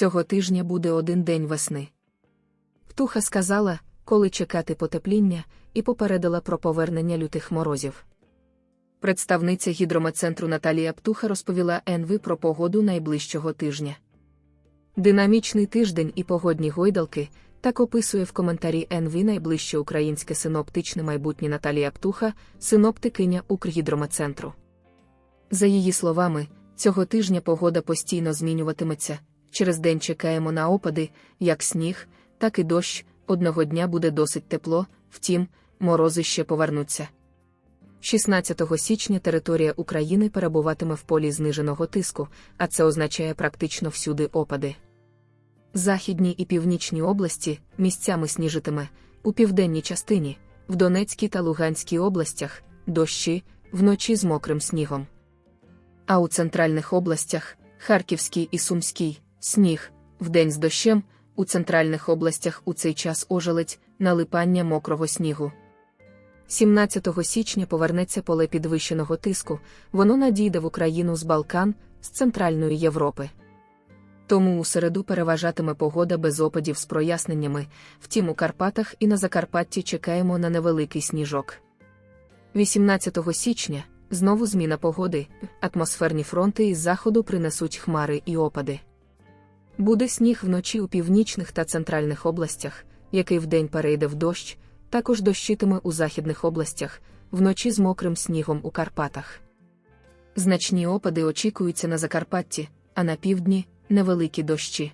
Цього тижня буде один день весни. Птуха сказала, коли чекати потепління, і попередила про повернення лютих морозів. Представниця гідрометцентру Наталія Птуха розповіла НВ про погоду найближчого тижня. Динамічний тиждень і погодні гойдалки так описує в коментарі НВ найближче українське синоптичне майбутнє Наталія Птуха, синоптикиня Укргідрометцентру. За її словами, цього тижня погода постійно змінюватиметься. Через день чекаємо на опади, як сніг, так і дощ. Одного дня буде досить тепло, втім, морози ще повернуться. 16 січня територія України перебуватиме в полі зниженого тиску, а це означає практично всюди опади. Західній і північній області місцями сніжитиме, у південній частині, в Донецькій та Луганській областях дощі, вночі з мокрим снігом. А у центральних областях Харківській і Сумській сніг, вдень з дощем, у центральних областях у цей час ожеледь, налипання мокрого снігу. 17 січня повернеться поле підвищеного тиску, воно надійде в Україну з Балкан, з Центральної Європи. Тому у середу переважатиме погода без опадів з проясненнями, втім у Карпатах і на Закарпатті чекаємо на невеликий сніжок. 18 січня знову зміна погоди, атмосферні фронти із заходу принесуть хмари і опади. Буде сніг вночі у північних та центральних областях, який вдень перейде в дощ, також дощитиме у західних областях, вночі з мокрим снігом у Карпатах. Значні опади очікуються на Закарпатті, а на півдні невеликі дощі.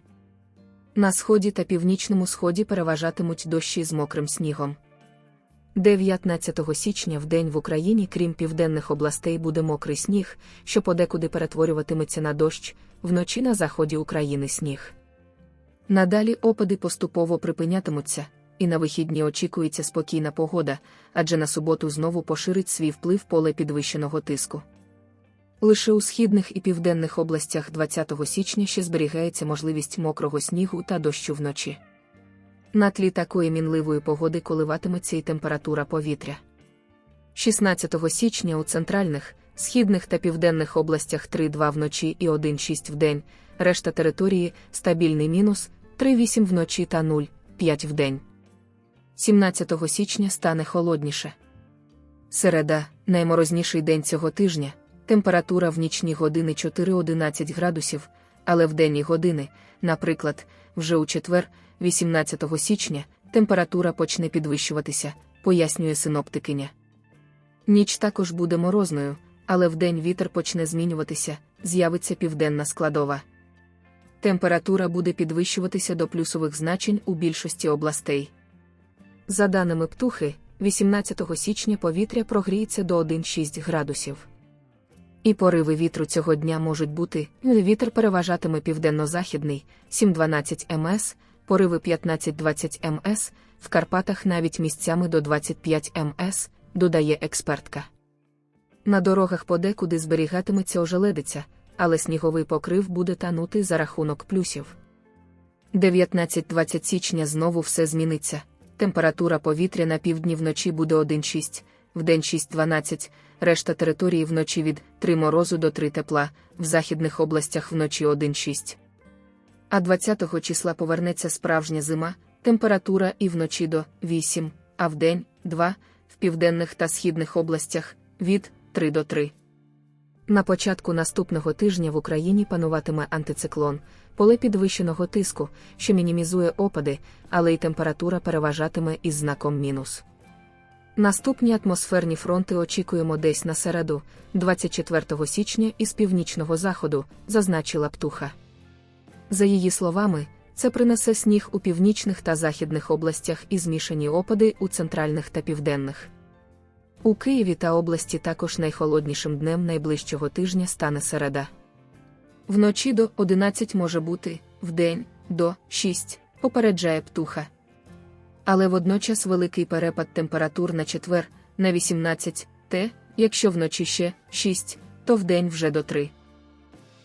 На сході та північному сході переважатимуть дощі з мокрим снігом. 19 січня в день в Україні, крім південних областей, буде мокрий сніг, що подекуди перетворюватиметься на дощ, вночі на заході України сніг. Надалі опади поступово припинятимуться, і на вихідні очікується спокійна погода, адже на суботу знову поширить свій вплив поле підвищеного тиску. Лише у східних і південних областях 20 січня ще зберігається можливість мокрого снігу та дощу вночі. На тлі такої мінливої погоди коливатиметься і температура повітря. 16 січня у центральних, східних та південних областях 3-2 вночі і 1-6 вдень, решта території стабільний мінус 3-8 вночі та 0,5 вдень. 17 січня стане холодніше. Середа найморозніший день цього тижня. Температура в нічні години 4-11 градусів, але в денні години, наприклад, вже у четвер, 18 січня, температура почне підвищуватися, пояснює синоптикиня. Ніч також буде морозною, але вдень вітер почне змінюватися, з'явиться південна складова. Температура буде підвищуватися до плюсових значень у більшості областей. За даними птухи, 18 січня повітря прогріється до 1,6 градусів. І пориви вітру цього дня можуть бути вітер переважатиме південно-західний 7-12 МС, пориви 15-20 МС, в Карпатах навіть місцями до 25 МС, додає експертка. На дорогах подекуди зберігатиметься ожеледиця, але сніговий покрив буде танути за рахунок плюсів. 19-20 січня знову все зміниться. Температура повітря на півдні вночі буде 1,6, вдень 6-12, решта території вночі від 3 морозу до 3 тепла, в західних областях вночі 1,6. А 20 числа повернеться справжня зима, температура і вночі до 8, а вдень 2, в південних та східних областях від 3 до 3. На початку наступного тижня в Україні пануватиме антициклон, поле підвищеного тиску, що мінімізує опади, але й температура переважатиме із знаком мінус. Наступні атмосферні фронти очікуємо десь на середу, 24 січня із північного заходу, зазначила птуха. За її словами, це принесе сніг у північних та західних областях і змішані опади у центральних та південних. У Києві та області також найхолоднішим днем найближчого тижня стане середа. Вночі до 11 може бути, вдень до 6, попереджає птуха. Але водночас великий перепад температур на четвер на 18 те, якщо вночі ще 6, то вдень вже до 3.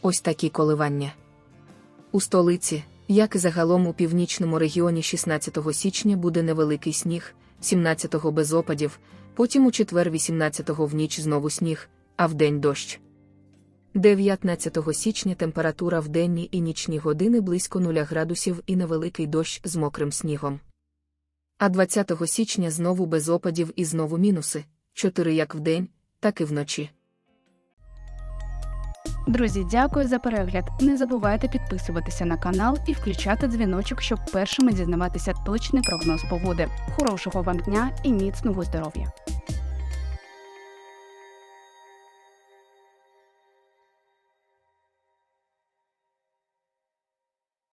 Ось такі коливання. У столиці, як і загалом у північному регіоні 16 січня буде невеликий сніг, 17-го без опадів, потім у четвер 18-го в ніч знову сніг, а вдень дощ. 19 січня температура в денні і нічні години близько 0 градусів і невеликий дощ з мокрим снігом. А 20 січня знову без опадів і знову мінуси 4 як вдень, так і вночі. Друзі, дякую за перегляд. Не забувайте підписуватися на канал і включати дзвіночок, щоб першими дізнаватися точний прогноз погоди. Хорошого вам дня і міцного здоров'я!